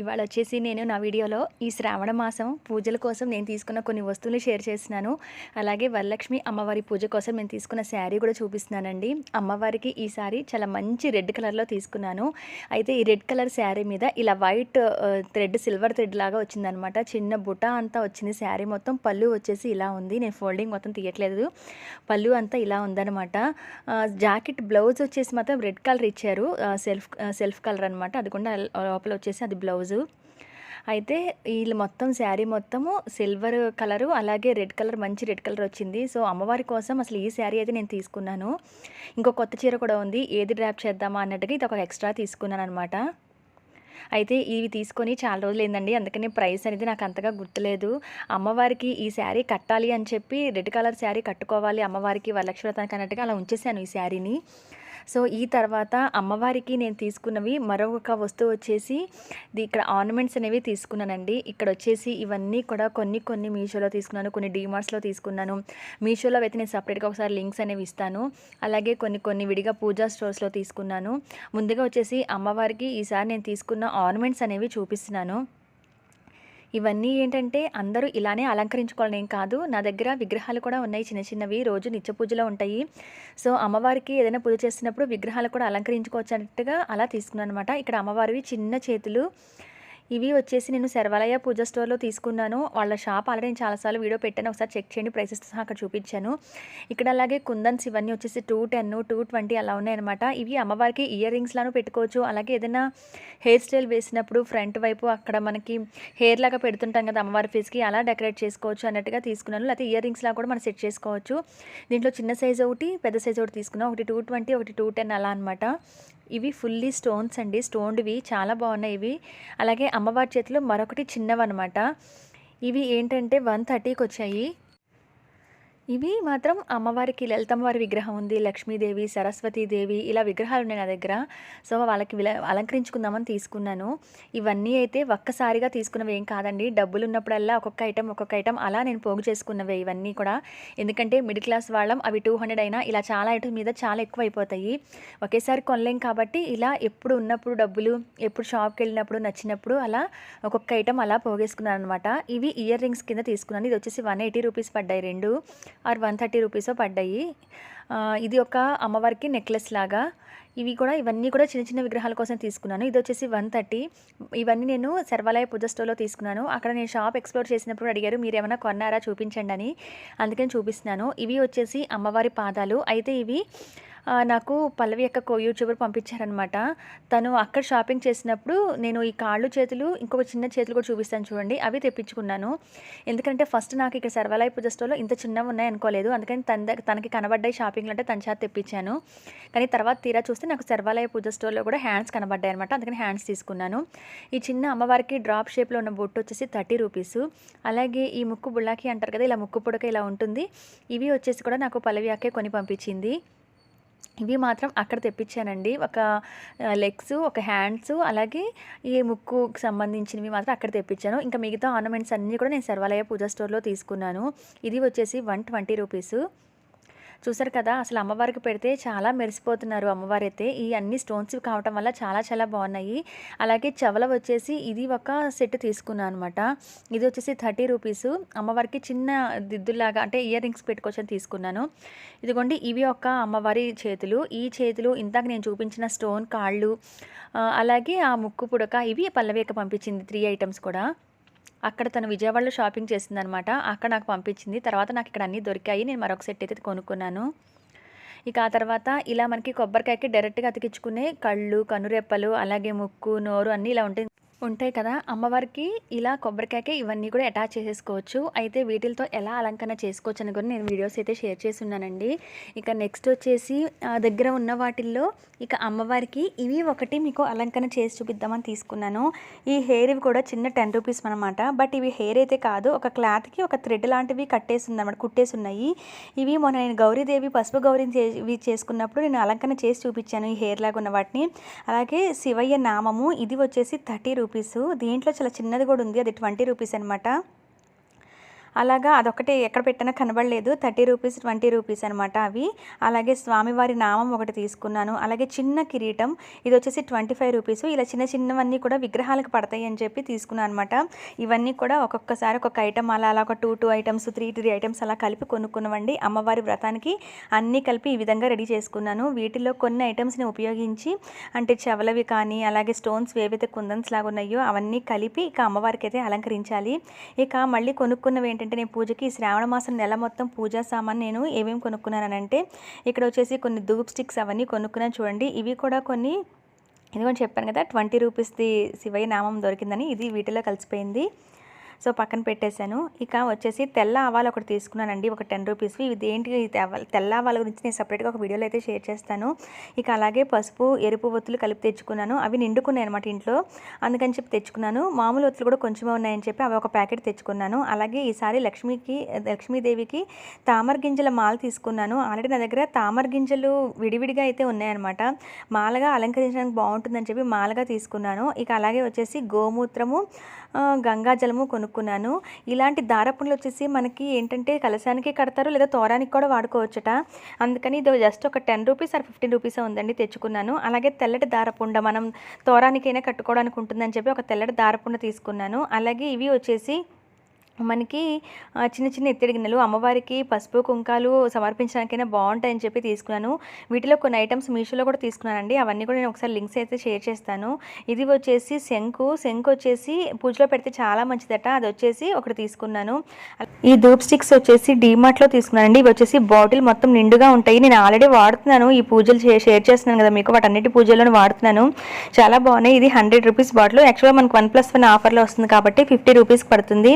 ఇవాళ వచ్చేసి నేను నా వీడియోలో ఈ శ్రావణ మాసం పూజల కోసం నేను తీసుకున్న కొన్ని వస్తువులు షేర్ చేస్తున్నాను. అలాగే వరలక్ష్మి అమ్మవారి పూజ కోసం నేను తీసుకున్న శారీ కూడా చూపిస్తున్నానండి. అమ్మవారికి ఈ శారీ చాలా మంచి రెడ్ కలర్లో తీసుకున్నాను. అయితే ఈ రెడ్ కలర్ శారీ మీద ఇలా వైట్ థ్రెడ్ సిల్వర్ థ్రెడ్ లాగా వచ్చిందనమాట చిన్న బుట అంతా వచ్చింది. శారీ మొత్తం పళ్ళు వచ్చేసి ఇలా ఉంది. నేను ఫోల్డింగ్ మొత్తం తీయట్లేదు. పళ్ళు అంతా ఇలా ఉందనమాట జాకెట్ బ్లౌజ్ వచ్చేసి మాత్రం రెడ్ కలర్ ఇచ్చారు. సెల్ఫ్ సెల్ఫ్ కలర్ అనమాట అది కూడా లోపల వచ్చేసి అది బ్లౌజ్ అయితే వీళ్ళు మొత్తం శారీ మొత్తము సిల్వర్ కలరు అలాగే రెడ్ కలర్ మంచి రెడ్ కలర్ వచ్చింది. సో అమ్మవారి కోసం అసలు ఈ శారీ అయితే నేను తీసుకున్నాను. ఇంకో కొత్త చీర కూడా ఉంది. ఏది డ్రాప్ చేద్దామా అన్నట్టుగా ఇది ఒక ఎక్స్ట్రా తీసుకున్నాను అనమాట అయితే ఇవి తీసుకొని చాలా రోజులు ఏందండి అందుకని ప్రైస్ అనేది నాకు అంతగా గుర్తులేదు. అమ్మవారికి ఈ శారీ కట్టాలి అని చెప్పి రెడ్ కలర్ శారీ కట్టుకోవాలి అమ్మవారికి వరలక్ష్మి వ్రతానికి అన్నట్టుగా అలా ఉంచేసాను ఈ శారీని. సో ఈ తర్వాత అమ్మవారికి నేను తీసుకున్నవి మరొక వస్తువు వచ్చేసి ఇక్కడ ఆర్నమెంట్స్ అనేవి తీసుకున్నానండి. ఇక్కడ వచ్చేసి ఇవన్నీ కూడా కొన్ని కొన్ని మీషోలో తీసుకున్నాను కొన్ని డీమార్ట్స్లో తీసుకున్నాను. మీషోలో అయితే నేను సపరేట్గా ఒకసారి లింక్స్ అనేవి ఇస్తాను. అలాగే కొన్ని కొన్ని విడిగా పూజా స్టోర్స్లో తీసుకున్నాను. ముందుగా వచ్చేసి అమ్మవారికి ఈసారి నేను తీసుకున్న ఆర్నమెంట్స్ అనేవి చూపిస్తున్నాను. ఇవన్నీ ఏంటంటే అందరూ ఇలానే అలంకరించుకోవాలని ఏం కాదు. నా దగ్గర విగ్రహాలు కూడా ఉన్నాయి చిన్న చిన్నవి. రోజు నిత్య పూజలో ఉంటాయి. సో అమ్మవారికి ఏదైనా పూజ చేస్తున్నప్పుడు విగ్రహాలు కూడా అలంకరించుకోవచ్చు అన్నట్టుగా అలా తీసుకున్నాను అనమాట ఇక్కడ అమ్మవారివి చిన్న చేతులు ఇవి వచ్చేసి నేను శర్వాలయ పూజ స్టోర్లో తీసుకున్నాను. వాళ్ళ షాప్ ఆల్రెడీ నేను చాలాసార్లు వీడియో పెట్టాను. ఒకసారి చెక్ చేయండి. ప్రైసెస్ సహా అక్కడ చూపించాను. ఇక్కడ అలాగే కుందన్స్ ఇవన్నీ వచ్చేసి టూ టెన్ టూ ట్వంటీ అలా ఉన్నాయన్నమాట. ఇవి అమ్మవారికి ఇయర్ రింగ్స్లాను పెట్టుకోవచ్చు. అలాగే ఏదైనా హెయిర్ స్టైల్ వేసినప్పుడు ఫ్రంట్ వైపు అక్కడ మనకి హెయిర్ లాగా పెడుతుంటాం కదా అమ్మవారి ఫేస్కి అలా డెకరేట్ చేసుకోవచ్చు అన్నట్టుగా తీసుకున్నాను. లేకపోతే ఇయర్ రింగ్స్ లాగా కూడా మనం సెట్ చేసుకోవచ్చు. దీంట్లో చిన్న సైజ్ ఒకటి పెద్ద సైజ్ ఒకటి తీసుకున్నాం. ఒకటి టూ ట్వంటీ ఒకటి టూ టెన్ అలా అనమాట ఇవి ఫుల్లీ స్టోన్స్ అండి. స్టోన్డ్వి చాలా బాగున్నాయి ఇవి. అలాగే అమ్మవారి చేతిలో మరొకటి చిన్నవన్నమాట. ఇవి ఏంటంటే వన్ థర్టీకి వచ్చాయి ఇవి మాత్రం అమ్మవారికి లలితమ్మవారి విగ్రహం ఉంది లక్ష్మీదేవి సరస్వతీదేవి ఇలా విగ్రహాలు ఉన్నాయి నా దగ్గర. సో వాళ్ళకి విల అలంకరించుకుందామని తీసుకున్నాను. ఇవన్నీ అయితే ఒక్కసారిగా తీసుకున్నవి ఏం కాదండి. డబ్బులు ఉన్నప్పుడల్లా ఒక్కొక్క ఐటెం ఒక్కొక్క ఐటెం అలా నేను పోగు చేసుకున్నవే ఇవన్నీ కూడా. ఎందుకంటే మిడిల్ క్లాస్ వాళ్ళం అవి టూ హండ్రెడ్ అయినా ఇలా చాలా ఐటమ్ మీద చాలా ఎక్కువ అయిపోతాయి ఒకేసారి కొనలేం కాబట్టి ఇలా ఎప్పుడు ఉన్నప్పుడు డబ్బులు ఎప్పుడు షాప్కి వెళ్ళినప్పుడు నచ్చినప్పుడు అలా ఒక్కొక్క ఐటెం అలా పోగేసుకున్నాను అనమాట ఇవి ఇయర్ రింగ్స్ కింద తీసుకున్నాను. ఇది వచ్చేసి వన్ ఎయిటీ రూపీస్ పడ్డాయి రెండు. ఆర్ వన్ థర్టీ రూపీస్లో పడ్డాయి. ఇది ఒక అమ్మవారికి నెక్లెస్ లాగా. ఇవి కూడా ఇవన్నీ కూడా చిన్న చిన్న విగ్రహాల కోసం తీసుకున్నాను. ఇది వచ్చేసి వన్ థర్టీ. ఇవన్నీ నేను సర్వాలయ పూజ స్టోర్లో తీసుకున్నాను. అక్కడ నేను షాప్ ఎక్స్ప్లోర్ చేసినప్పుడు అడిగారు మీరు ఏమైనా కొన్నారా? చూపించండి అని. అందుకని చూపిస్తున్నాను. ఇవి వచ్చేసి అమ్మవారి పాదాలు. అయితే ఇవి నాకు పల్లవి యొక్క కో యూట్యూబర్ పంపించారనమాట తను అక్కడ షాపింగ్ చేసినప్పుడు నేను ఈ కాళ్ళు చేతులు ఇంకొక చిన్న చేతులు కూడా చూపిస్తాను చూడండి అవి తెప్పించుకున్నాను. ఎందుకంటే ఫస్ట్ నాకు ఇక్కడ సర్వాలయ పూజ స్టోర్లో ఇంత చిన్నవి ఉన్నాయి అనుకోలేదు. అందుకని తన తనకి కనబడ్డాయి షాపింగ్లు అంటే తన చేత తెప్పించాను. కానీ తర్వాత తీరా చూస్తే నాకు సర్వాలయ పూజ స్టోర్లో కూడా హ్యాండ్స్ కనబడ్డాయి అనమాట అందుకని హ్యాండ్స్ తీసుకున్నాను. ఈ చిన్న అమ్మవారికి డ్రాప్ షేప్లో ఉన్న బొట్టు వచ్చేసి థర్టీ రూపీస్. అలాగే ఈ ముక్కు బుళ్ళాకి అంటారు కదా ఇలా ముక్కు పుడక ఇలా ఉంటుంది. ఇవి వచ్చేసి కూడా నాకు పల్లవి అక్కే కొని పంపించింది. ఇవి మాత్రం అక్కడ తెప్పించానండి. ఒక లెగ్స్ ఒక హ్యాండ్స్ అలాగే ఈ ముక్కుకి సంబంధించినవి మాత్రం అక్కడ తెప్పించాను. ఇంకా మిగతా ఆర్నమెంట్స్ అన్నీ కూడా నేను సర్వాలయ పూజా స్టోర్లో తీసుకున్నాను. ఇది వచ్చేసి వన్ ట్వంటీ రూపీస్. చూసారు కదా అసలు అమ్మవారికి పెడితే చాలా మెరిసిపోతున్నారు. అమ్మవారు అయితే ఈ అన్ని స్టోన్స్ కావటం వల్ల చాలా చాలా బాగున్నాయి. అలాగే చెవల వచ్చేసి ఇది ఒక సెట్ తీసుకున్నాను అనమాట ఇది వచ్చేసి థర్టీ రూపీస్. అమ్మవారికి చిన్న దిద్దులాగా అంటే ఇయర్ రింగ్స్ పెట్టుకోవచ్చు తీసుకున్నాను. ఇదిగోండి ఇవి ఒక అమ్మవారి చేతులు. ఈ చేతులు ఇందాక నేను చూపించిన స్టోన్ కాళ్ళు అలాగే ఆ ముక్కు పుడక ఇవి పల్లవేక పంపించింది త్రీ ఐటమ్స్ కూడా. అక్కడ తను విజయవాడలో షాపింగ్ చేసిందనమాట. అక్కడ నాకు పంపించింది. తర్వాత నాకు ఇక్కడ అన్నీ దొరికాయి. నేను మరొక సెట్ అయితే కొనుక్కున్నాను. ఇక ఆ తర్వాత ఇలా మనకి కొబ్బరికాయకి డైరెక్ట్గా అతికించుకునే కళ్ళు కనురెప్పలు అలాగే ముక్కు నోరు అన్నీ ఇలా ఉంటాయి. ఉంటాయి కదా అమ్మవారికి ఇలా కొబ్బరికాయకి ఇవన్నీ కూడా అటాచ్ చేసేసుకోవచ్చు. అయితే వీటితో ఎలా అలంకరణ చేసుకోవచ్చు అని కూడా నేను వీడియోస్ అయితే షేర్ చేసి ఉన్నానండి ఇక నెక్స్ట్ వచ్చేసి దగ్గర ఉన్న వాటిల్లో ఇక అమ్మవారికి ఇవి ఒకటి మీకు అలంకరణ చేసి చూపిద్దామని తీసుకున్నాను. ఈ హెయిర్ ఇవి కూడా చిన్న టెన్ రూపీస్ అనమాట బట్ ఇవి హెయిర్ అయితే కాదు ఒక క్లాత్కి ఒక థ్రెడ్ లాంటివి కట్టేసి ఉందన్నమాట కుట్టేసి ఉన్నాయి ఇవి మొన్న నేను గౌరీదేవి పసుపు గౌరీని ఇవి చేసుకున్నప్పుడు నేను అలంకరణ చేసి చూపించాను ఈ హెయిర్ లాగా ఉన్న వాటిని. అలాగే శివయ్య నామము ఇది వచ్చేసి థర్టీ రూపీస్. దీంట్లో చాలా చిన్నది కూడా ఉంది. అది ట్వంటీ రూపీస్ అనమాట అలాగా అదొకటి ఎక్కడ పెట్టినా కనబడలేదు. థర్టీ రూపీస్ ట్వంటీ రూపీస్ అనమాట అవి. అలాగే స్వామివారి నామం ఒకటి తీసుకున్నాను. అలాగే చిన్న కిరీటం. ఇది వచ్చేసి ట్వంటీ ఫైవ్ రూపీస్. ఇలా చిన్న చిన్నవన్నీ కూడా విగ్రహాలకు పడతాయి అని చెప్పి తీసుకున్నాను అనమాట ఇవన్నీ కూడా ఒక్కొక్కసారి ఒక్కొక్క ఐటమ్ అలా అలా ఒక two two items three three items అలా కలిపి కొనుక్కున్నవండి అమ్మవారి వ్రతానికి అన్నీ కలిపి ఈ విధంగా రెడీ చేసుకున్నాను. వీటిలో కొన్ని ఐటమ్స్ని ఉపయోగించి అంటే చెవలవి కానీ అలాగే స్టోన్స్ ఏవైతే కుందన్స్ లాగా ఉన్నాయో అవన్నీ కలిపి ఇక అమ్మవారికి అయితే అలంకరించాలి. ఇక మళ్ళీ కొనుక్కున్నవి ఏంటంటే నేను పూజకి శ్రావణ మాసం నెల మొత్తం పూజా సామాన్ నేను ఏమేమి కొనుక్కున్నానంటే ఇక్కడ వచ్చేసి కొన్ని ధూప్ స్టిక్స్ అవన్నీ కొనుక్కున్నాను చూడండి. ఇవి కూడా కొన్ని ఎందుకంటే చెప్పాను కదా ట్వంటీ రూపీస్ది శివయ్య నామం దొరికిందని ఇది వీటిలో కలిసిపోయింది. సో పక్కన పెట్టేశాను. ఇక వచ్చేసి తెల్ల ఆవాలు ఒకటి తీసుకున్నానండి. ఒక టెన్ రూపీస్వి ఇది ఏంటి తెల్ల- ఆవాల గురించి నేను సపరేట్గా ఒక వీడియోలో అయితే షేర్ చేస్తాను. ఇక అలాగే పసుపు ఎరుపు ఒత్తులు కలిపి తెచ్చుకున్నాను. అవి నిండుకున్నాయి అనమాట ఇంట్లో. అందుకని చెప్పి తెచ్చుకున్నాను. మామూలు ఒత్తులు కూడా కొంచెమే ఉన్నాయని చెప్పి అవి ఒక ప్యాకెట్ తెచ్చుకున్నాను. అలాగే ఈసారి లక్ష్మికి లక్ష్మీదేవికి తామర గింజల మాల తీసుకున్నాను. ఆల్రెడీ నా దగ్గర తామర గింజలు విడివిడిగా అయితే ఉన్నాయన్నమాట మాలగా అలంకరించడానికి బాగుంటుందని చెప్పి మాలగా తీసుకున్నాను. ఇక అలాగే వచ్చేసి గోమూత్రము గంగాజలము కొను కొనుక్కున్నాను ఇలాంటి దారపుండ్లు వచ్చేసి మనకి ఏంటంటే కలశానికి కడతారు లేదా తోరానికి కూడా వాడుకోవచ్చట. అందుకని ఇది జస్ట్ ఒక ten rupees or fifteen rupees ఉందండి తెచ్చుకున్నాను. అలాగే తెల్లటి దారపుండ మనం తోరానికైనా కట్టుకోవడానికి ఉంటుందని చెప్పి ఒక తెల్లటి దారపుండ తీసుకున్నాను. అలాగే ఇవి వచ్చేసి మనకి చిన్న చిన్న ఎత్తిడి గిన్నెలు అమ్మవారికి పసుపు కుంకాలు సమర్పించడానికైనా బాగుంటాయని చెప్పి తీసుకున్నాను. వీటిలో కొన్ని ఐటమ్స్ మీషోలో కూడా తీసుకున్నానండి. అవన్నీ కూడా నేను ఒకసారి లింక్స్ అయితే షేర్ చేస్తాను. ఇది వచ్చేసి శంకు. శంకు వచ్చేసి పూజలో పెడితే చాలా మంచిదట. అది వచ్చేసి ఒకటి తీసుకున్నాను. ఈ ధూప్ స్టిక్స్ వచ్చేసి డీమార్ట్లో తీసుకున్నానండి. ఇవి వచ్చేసి బాటిల్ మొత్తం నిండుగా ఉంటాయి. నేను ఆల్రెడీ వాడుతున్నాను. ఈ పూజలు షేర్ చేస్తున్నాను కదా మీకు. వాటన్నిటి పూజల్లోనే వాడుతున్నాను. చాలా బాగున్నాయి. ఇది హండ్రెడ్ రూపీస్ బాటిల్. యాక్చువల్గా మనకు వన్ ప్లస్ వన్ ఆఫర్లో వస్తుంది కాబట్టి ఫిఫ్టీ రూపీస్ పడుతుంది.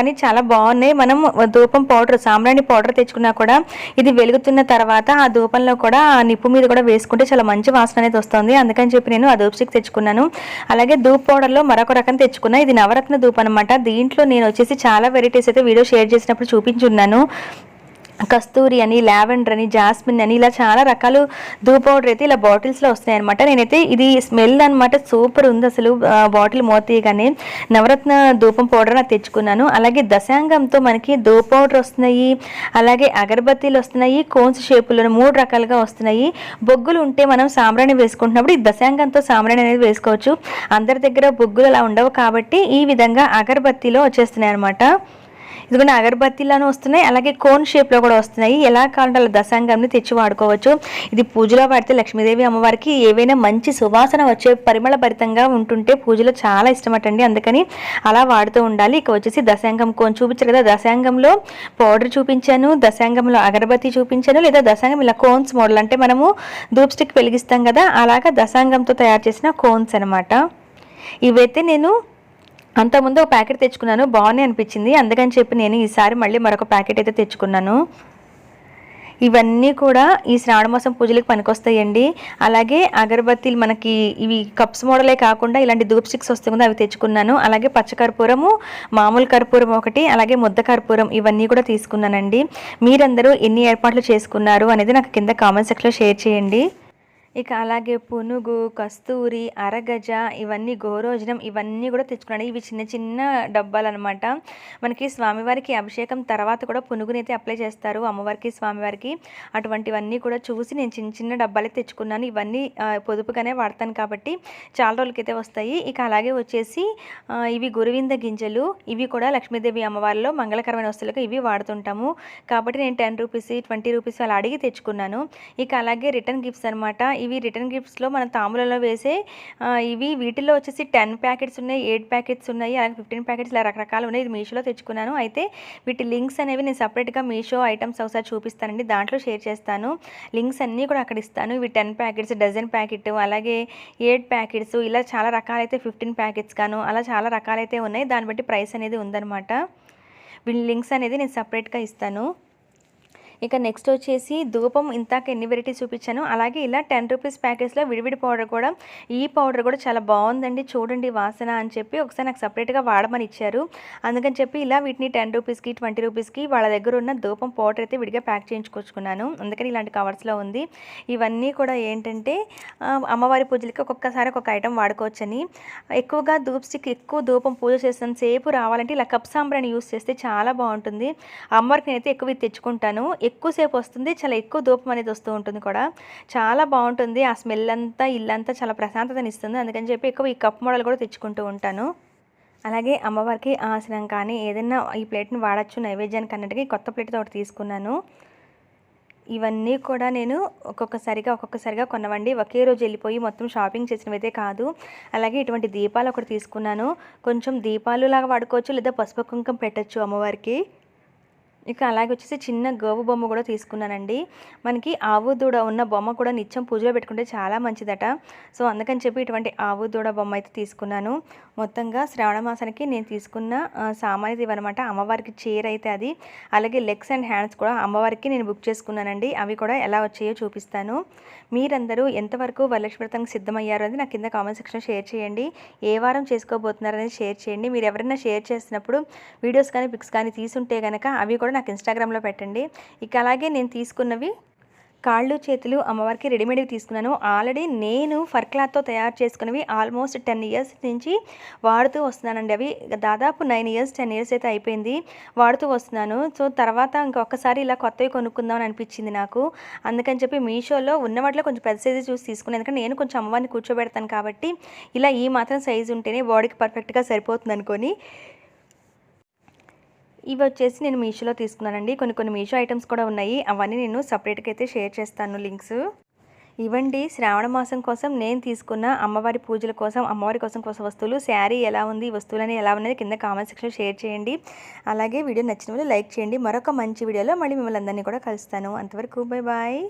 కానీ చాలా బాగున్నాయి. మనం ధూపం పౌడర్ సాంబ్రాణి పౌడర్ తెచ్చుకున్నా కూడా ఇది వెలుగుతున్న తర్వాత ఆ ధూపంలో కూడా ఆ నిప్పు మీద కూడా వేసుకుంటే చాలా మంచి వాసన అనేది వస్తుంది. అందుకని చెప్పి నేను ఆ ధూప్ స్టిక్ తెచ్చుకున్నాను. అలాగే ధూప్ పౌడర్లో మరొక రకం తెచ్చుకున్నా. ఇది నవరత్న ధూప్ అనమాట దీంట్లో నేను వచ్చేసి చాలా వెరైటీస్ అయితే వీడియో షేర్ చేసినప్పుడు చూపించున్నాను. కస్తూరి అని లావెండర్ అని జాస్మిన్ అని ఇలా చాలా రకాలు ధూప్ పౌడర్ అయితే ఇలా బాటిల్స్లో వస్తున్నాయి అనమాట నేనైతే ఇది స్మెల్ అనమాట సూపర్ ఉంది అసలు. బాటిల్ మోతీయగానే నవరత్న ధూపం పౌడర్ నాకు తెచ్చుకున్నాను. అలాగే దశాంగంతో మనకి ధూప్ పౌడర్ వస్తున్నాయి. అలాగే అగరబత్తీలు వస్తున్నాయి. కోన్స్ షేపులో మూడు రకాలుగా వస్తున్నాయి. బొగ్గులు ఉంటే మనం సాంబ్రాణి వేసుకుంటున్నప్పుడు ఈ దశాంగంతో సాంబ్రాణి అనేది వేసుకోవచ్చు. అందరి దగ్గర బొగ్గులు అలా ఉండవు కాబట్టి ఈ విధంగా అగరబత్తీలో వచ్చేస్తున్నాయి అనమాట ఇదిగోండి అగరబత్తీలను వస్తున్నాయి అలాగే కోన్ షేప్లో కూడా వస్తున్నాయి. ఎలా కావాలంటే అలా దశాంగంని తెచ్చి వాడుకోవచ్చు. ఇది పూజలో వాడితే లక్ష్మీదేవి అమ్మవారికి ఏవైనా మంచి సువాసన వచ్చే పరిమళ భరితంగా ఉంటుంటే పూజలో చాలా ఇష్టమటండి. అందుకని అలా వాడుతూ ఉండాలి. ఇక వచ్చేసి దశాంగం కోన్ చూపించారు కదా దశాంగంలో పౌడర్ చూపించాను దశాంగంలో అగరబత్తి చూపించాను లేదా దశాంగం ఇలా కోన్స్ మోడల్. అంటే మనము ధూప్ స్టిక్ వెలిగిస్తాం కదా అలాగా దశాంగంతో తయారు చేసిన కోన్స్ అనమాట ఇవైతే నేను అంతకుముందు ఒక ప్యాకెట్ తెచ్చుకున్నాను బాగున్నాయి అనిపించింది. అందుకని చెప్పి నేను ఈసారి మళ్ళీ మరొక ప్యాకెట్ అయితే తెచ్చుకున్నాను. ఇవన్నీ కూడా ఈ శ్రావణ మాసం పూజలకు పనికొస్తాయండి. అలాగే అగరబత్తీలు మనకి ఇవి కప్స్ మోడలే కాకుండా ఇలాంటి ధూప్ స్టిక్స్ వస్తాయి కదా అవి తెచ్చుకున్నాను. అలాగే పచ్చ కర్పూరము మామూలు కర్పూరం ఒకటి అలాగే ముద్ద కర్పూరం ఇవన్నీ కూడా తీసుకున్నానండి. మీరందరూ ఎన్ని ఏర్పాట్లు చేసుకున్నారు అనేది నాకు కింద కామెంట్ సెక్షన్లో షేర్ చేయండి. ఇక అలాగే పునుగు కస్తూరి అరగజ ఇవన్నీ గోరోజనం ఇవన్నీ కూడా తెచ్చుకున్నాను ఇవి చిన్న చిన్న డబ్బాలు అనమాట మనకి స్వామివారికి అభిషేకం తర్వాత కూడా పునుగుని అయితే అప్లై చేస్తారు అమ్మవారికి స్వామివారికి. అటువంటివన్నీ కూడా చూసి నేను చిన్న చిన్న డబ్బాలే తెచ్చుకున్నాను. ఇవన్నీ పొదుపుగానే వాడతాను కాబట్టి చాలా రోజులకైతే వస్తాయి. ఇక అలాగే వచ్చేసి ఇవి గురువింద గింజలు. ఇవి కూడా లక్ష్మీదేవి అమ్మవారిలో మంగళకరమైన వస్తువులకు ఇవి వాడుతుంటాము. కాబట్టి నేను టెన్ రూపీస్ ట్వంటీ రూపీస్ అలా అడిగి తెచ్చుకున్నాను. ఇక అలాగే రిటర్న్ గిఫ్ట్స్ అనమాట ఇవి రిటర్న్ గిఫ్ట్స్లో మన తాంబూలంలో వేసే ఇవి వీటిల్లో వచ్చేసి టెన్ ప్యాకెట్స్ ఉన్నాయి ఎయిట్ ప్యాకెట్స్ ఉన్నాయి అలాగే ఫిఫ్టీన్ ప్యాకెట్స్ ఇలా రకరకాలు ఉన్నాయి. ఇది మీషోలో తెచ్చుకున్నాను. అయితే వీటి లింక్స్ అనేవి నేను సపరేట్గా మీషో ఐటమ్స్ ఒకసారి చూపిస్తానండి. దాంట్లో షేర్ చేస్తాను. లింక్స్ అన్నీ కూడా అక్కడ ఇస్తాను. ఇవి టెన్ ప్యాకెట్స్ డజన్ ప్యాకెట్ అలాగే ఎయిట్ ప్యాకెట్స్ ఇలా చాలా రకాలైతే ఫిఫ్టీన్ ప్యాకెట్స్ గాను అలా చాలా రకాలైతే ఉన్నాయి. దాన్ని బట్టి ప్రైస్ అనేది ఉందన్నమాట. వీళ్ళ లింక్స్ అనేది నేను సపరేట్గా ఇస్తాను. ఇక నెక్స్ట్ వచ్చేసి ధూపం ఇంతాక ఎన్ని వెరైటీస్ చూపించాను. అలాగే ఇలా టెన్ రూపీస్ ప్యాకెట్స్లో విడివిడి పౌడర్ కూడా. ఈ పౌడర్ కూడా చాలా బాగుందండి. చూడండి వాసన అని చెప్పి ఒకసారి నాకు సపరేట్గా వాడమని ఇచ్చారు. అందుకని చెప్పి ఇలా వీటిని టెన్ రూపీస్కి ట్వంటీ రూపీస్కి వాళ్ళ దగ్గర ఉన్న ధూపం పౌడర్ అయితే విడిగా ప్యాక్ చేయించుకొచ్చుకున్నాను. అందుకని ఇలాంటి కవర్స్లో ఉంది. ఇవన్నీ కూడా ఏంటంటే అమ్మవారి పూజలకి ఒక్కొక్కసారి ఒక్కొక్క ఐటెం వాడుకోవచ్చని. ఎక్కువగా ధూప్ స్టిక్ ఎక్కువ ధూపం పూజ చేసిన సేపు రావాలంటే ఇలా కప్ సాంబ్రాన్ని యూస్ చేస్తే చాలా బాగుంటుంది. అమ్మవారికి నేనైతే ఎక్కువ తెచ్చుకుంటాను. ఎక్కువసేపు వస్తుంది చాలా ఎక్కువ ధూపం అనేది వస్తూ ఉంటుంది కూడా. చాలా బాగుంటుంది. ఆ స్మెల్ అంతా ఇల్లంతా చాలా ప్రశాంతతని ఇస్తుంది. అందుకని చెప్పి ఎక్కువ ఈ కప్ మోడల్ కూడా తెచ్చుకుంటూ ఉంటాను. అలాగే అమ్మవారికి ఆసనం కానీ ఏదైనా ఈ ప్లేట్ని వాడచ్చు. నైవేద్యానికి అన్నట్టుగా కొత్త ప్లేట్తో ఒకటి తీసుకున్నాను. ఇవన్నీ కూడా నేను ఒక్కొక్కసారిగా ఒక్కొక్కసారిగా కొన్నవండి ఒకే రోజు వెళ్ళిపోయి మొత్తం షాపింగ్ చేసినవైతే కాదు. అలాగే ఇటువంటి దీపాలు ఒకటి తీసుకున్నాను. కొంచెం దీపాలు లాగా వాడుకోవచ్చు లేదా పసుపు కుంకం పెట్టచ్చు అమ్మవారికి. ఇక అలాగే వచ్చేసి చిన్న గోవు బొమ్మ కూడా తీసుకున్నానండి. మనకి ఆవు దూడ ఉన్న బొమ్మ కూడా నిత్యం పూజలో పెట్టుకుంటే చాలా మంచిదట. సో అందుకని చెప్పి ఇటువంటి ఆవు దూడ బొమ్మ అయితే తీసుకున్నాను. మొత్తంగా శ్రావణ మాసానికి నేను తీసుకున్న సామాన్యత ఇవన్నమాట అమ్మవారికి చీర అయితే అది. అలాగే లెగ్స్ అండ్ హ్యాండ్స్ కూడా అమ్మవారికి నేను బుక్ చేసుకున్నానండి. అవి కూడా ఎలా వచ్చాయో చూపిస్తాను. మీరందరూ ఎంతవరకు వరలక్ష్మి వ్రతానికి సిద్ధమయ్యారు అనేది నాకు కింద కామెంట్ సెక్షన్ షేర్ చేయండి. ఏ వారం చేసుకోబోతున్నారు అనేది షేర్ చేయండి. మీరు ఎవరైనా షేర్ చేసినప్పుడు వీడియోస్ కానీ పిక్స్ కానీ తీసుంటే కనుక అవి కూడా నాకు ఇన్స్టాగ్రామ్లో పెట్టండి. ఇక అలాగే నేను తీసుకున్నవి కాళ్ళు చేతులు అమ్మవారికి రెడీమేడ్వి తీసుకున్నాను. ఆల్రెడీ నేను ఫర్ క్లాత్తో తయారు చేసుకున్నవి ఆల్మోస్ట్ టెన్ ఇయర్స్ నుంచి వాడుతూ వస్తున్నానండి అవి. దాదాపు నైన్ ఇయర్స్ టెన్ ఇయర్స్ అయితే అయిపోయింది వాడుతూ వస్తున్నాను. సో తర్వాత ఇంకొకసారి ఇలా కొత్తవి కొనుక్కుందామని అనిపించింది నాకు. అందుకని చెప్పి మీషోలో ఉన్న వాటిలో కొంచెం పెద్ద సైజు చూసి తీసుకున్నాను. ఎందుకంటే నేను కొంచెం అమ్మవారిని కూర్చోబెడతాను కాబట్టి ఇలా ఈ మాత్రం సైజు ఉంటేనే బాడీకి పర్ఫెక్ట్గా సరిపోతుంది అనుకొని ఇవి వచ్చేసి నేను మీషోలో తీసుకున్నానండి. కొన్ని కొన్ని మీషో ఐటమ్స్ కూడా ఉన్నాయి. అవన్నీ నేను సపరేట్గా అయితే షేర్ చేస్తాను లింక్స్. ఇవ్వండి శ్రావణ మాసం కోసం నేను తీసుకున్న అమ్మవారి పూజల కోసం అమ్మవారి కోసం కోసం వస్తువులు శారీ ఎలా ఉంది ఈ వస్తువులని ఎలా ఉన్నది కింద కామెంట్ సెక్షన్లో షేర్ చేయండి. అలాగే వీడియో నచ్చిన వాళ్ళు లైక్ చేయండి. మరొక మంచి వీడియోలో మళ్ళీ మిమ్మల్ని అందరినీ కూడా కలుస్తాను. అంతవరకు బై బాయ్.